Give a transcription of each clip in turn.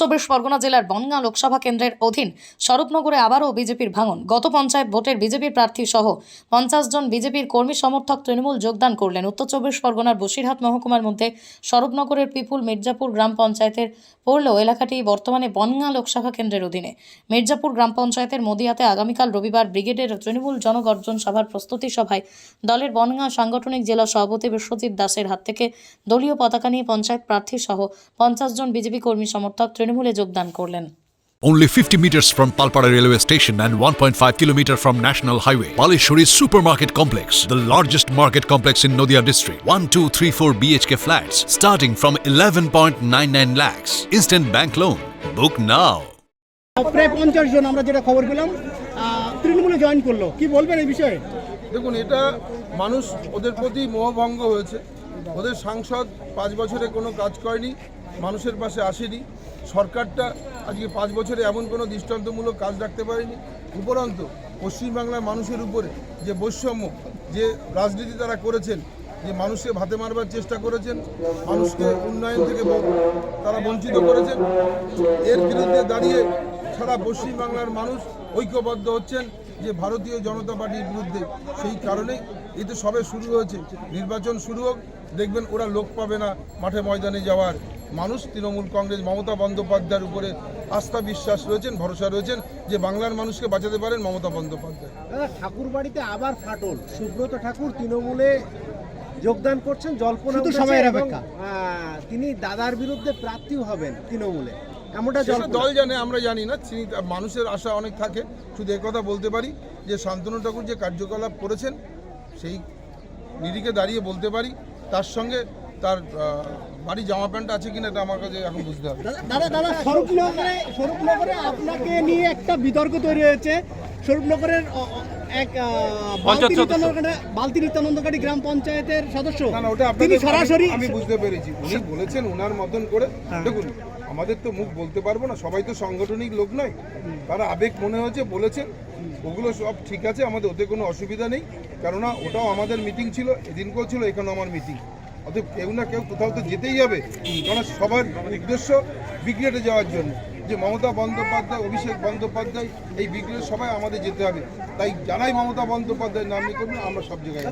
চব্বিশ পরগনা জেলার বনগাঁ লোকসভা কেন্দ্রের অধীন স্বরূপনগরে আবারও বিজেপির ভাঙন। গত পঞ্চায়েত ভোটের বিজেপির প্রার্থী সহ পঞ্চাশ জন বিজেপির কর্মী সমর্থক তৃণমূল যোগদান করলেন। উত্তর চব্বিশ পরগনার বসিরহাট মহকুমার মধ্যে স্বরূপনগরের পিপুল মির্জাপুর গ্রাম পঞ্চায়েতের পড়লেও এলাকাটি বর্তমানে বনগাঁ লোকসভা কেন্দ্রের অধীনে। মির্জাপুর গ্রাম পঞ্চায়েতের মদিয়াতে আগামীকাল রবিবার ব্রিগেডের তৃণমূল জনগর্জন সভার প্রস্তুতি সভায় দলের বনগাঁ সাংগঠনিক জেলা সভাপতি বিশ্বজিৎ দাসের হাত থেকে দলীয় পতাকা নিয়ে পঞ্চায়েত প্রার্থী সহ পঞ্চাশ জন বিজেপি কর্মী সমর্থক তৃণমূলে যোগদান করলেন Only 50 meters from Palpara railway station and 1.5 kilometer from National Highway. Palishuri Supermarket Complex, the largest market complex in Noida district. 1, 2, 3, 4 BHK flats starting from 11.99 lakhs. Instant bank loan. Book now. প্রায় পঞ্চাশ জন আমরা যেটা খবর পেলাম তৃণমূলে join করল কি বলবেন এই বিষয়ে দেখুন এটা মানুষ ওদের প্রতি মোহভঙ্গ হয়েছে ওদের সাংসদ পাঁচ বছরে কোনো কাজ করেনি, মানুষের পাশে আসেনি। সরকারটা আজকে পাঁচ বছরে এমন কোনো দৃষ্টান্তমূলক কাজ রাখতে পারেনি। উপরন্ত, পশ্চিমবাংলার মানুষের উপরে যে বৈষম্য, যে রাজনীতি তারা করেছেন, যে মানুষকে ভাতে মারবার চেষ্টা করেছেন, মানুষকে উন্নয়ন থেকে তারা বঞ্চিত করেছেন, এর বিরুদ্ধে দাঁড়িয়ে সারা পশ্চিমবাংলার মানুষ ঐক্যবদ্ধ হচ্ছেন যে ভারতীয় জনতা পার্টির বিরুদ্ধে। সেই কারণেই এই তো সবে শুরু হয়েছে। নির্বাচন শুরু হোক দেখবেন ওরা লোক পাবে না মাঠে ময়দানে যাওয়ার। মানুষ তৃণমূল কংগ্রেস মমতা বন্দ্যোপাধ্যায়ের উপরে আস্থা বিশ্বাস রয়েছেন ভরসা রয়েছেন যে বাংলার মানুষকে বাঁচাতে পারেন মমতা বন্দ্যোপাধ্যায়। দাদা ঠাকুর বাড়িতে আবার ফাটল। সুব্রত ঠাকুর তৃণমূলে যোগদান করছেন জল্পনা সময়ের অপেক্ষা। তিনি দাদার বিরুদ্ধে প্রার্থীও হবেন তৃণমূলে। এমনটা দল জানে আমরা জানি না। তিনি মানুষের আশা অনেক থাকে। শুধু কথা বলতে পারি যে শান্তনু ঠাকুর যে কার্যকলাপ করেছেন সেই নিরিখে দাঁড়িয়ে বলতে পারি তার সঙ্গে তার বাড়ি জামা প্যান্ট আছে কিনা এটা আমার কাছে এখন বুঝতে হবে। দাদা দাদা স্বরূপনগরে স্বরূপনগরে আপনাকে নিয়ে একটা বিতর্ক তৈরি হয়েছে। স্বরূপনগরের এক বালতি নিত্যানন্দকারী- গ্রাম পঞ্চায়েতের সদস্য। না না ওটা তিনি সরাসরি আমি বুঝতে পেরেছি। উনি বলেছেন ওনার মতন করে। দেখুন আমাদের তো মুখ বলতে পারব না সবাই তো সাংগঠনিক লোক নয়। তারা আবেগ মনে হয়েছে বলেছেন। ওগুলো সব ঠিক আছে আমাদের ওতে কোনো অসুবিধা নেই। কেননা ওটাও আমাদের মিটিং ছিল এদিনকেও ছিল এখানেও আমার মিটিং অতএব কেউ না কেউ কোথাও তো যেতেই হবে কেননা সবার উদ্দেশ্য ব্রিগেডে যাওয়ার জন্য। যে মমতা বন্দ্যোপাধ্যায় অভিষেক বন্দ্যোপাধ্যায় এই ব্রিগেডে সবাই আমাদের যেতে হবে। তাই যারাই মমতা বন্দ্যোপাধ্যায় নাম নিয়ে করবেন আমরা সব জায়গায়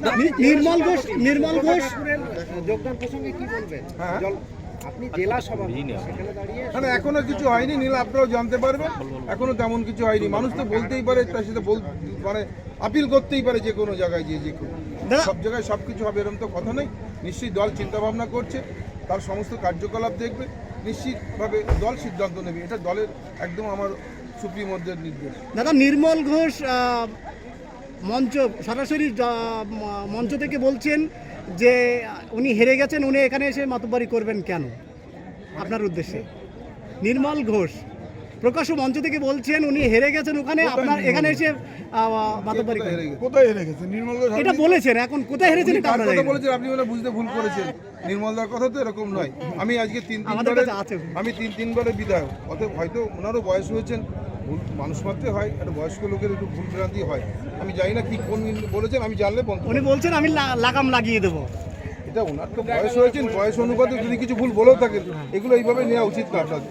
নির্মল ঘোষ নির্মল ঘোষ। যোগদান প্রসঙ্গে কি বলবেন? হ্যাঁ। আপনি জেলা সেখানে এখনও কিছু হয়নি নীল আপনারাও জানতে পারবেন। এখনও তেমন কিছু হয়নি। মানুষ তো বলতেই পারে তার সাথে বল মানে আপিল করতেই পারে যে কোনো জায়গায় যে যে দাদা- সব জায়গায় সব কিছু হবে এরকম তো কথা নেই নিশ্চয়ই দল চিন্তা ভাবনা করছে তার সমস্ত কার্যকলাপ দেখবে নিশ্চিতভাবে দল সিদ্ধান্ত নেবে। এটা দলের একদম আমার সুপ্রিমোদের নির্দেশ। দাদা নির্মল ঘোষ মঞ্চ সরাসরি মঞ্চ থেকে বলছেন যে উনি হেরে গেছেন উনি এখানে এসে মাতব্বারি করবেন কেন? আপনার উদ্দেশ্যে। নির্মল ঘোষ। প্রকাশ্য মঞ্চ থেকে বলছেন উনি হেরে গেছেন ওখানে আপনার এখানে এসে মাতব্বারি কোথায় হেরে গেছে? নির্মল এটা বলেছেন এখন কোথায় হেরেছেন এটা। বলেছেন আপনি বুঝতে ভুল করেছেন। নির্মলদার কথা তো এরকম নয়। আমি আজকে তিন তিনবারের। আমি তিন তিনবারের বিধায়ক। অতএব হয়তো ওনারও বয়স হয়েছেন। ভুল মানুষ মাত্রে হয় একটা বয়স্ক লোকের একটু ভুল ভ্রান্তি হয়। আমি জানি না কি কোন বলেছেন আমি জানলে উনি বলছেন আমি লাগাম লাগিয়ে দেবো। এটা ওনার তো বয়স হয়েছেন বয়স অনুপাতে যদি কিছু ভুল বলেও থাকেন এগুলো এইভাবে নেওয়া উচিত না আপনাদের।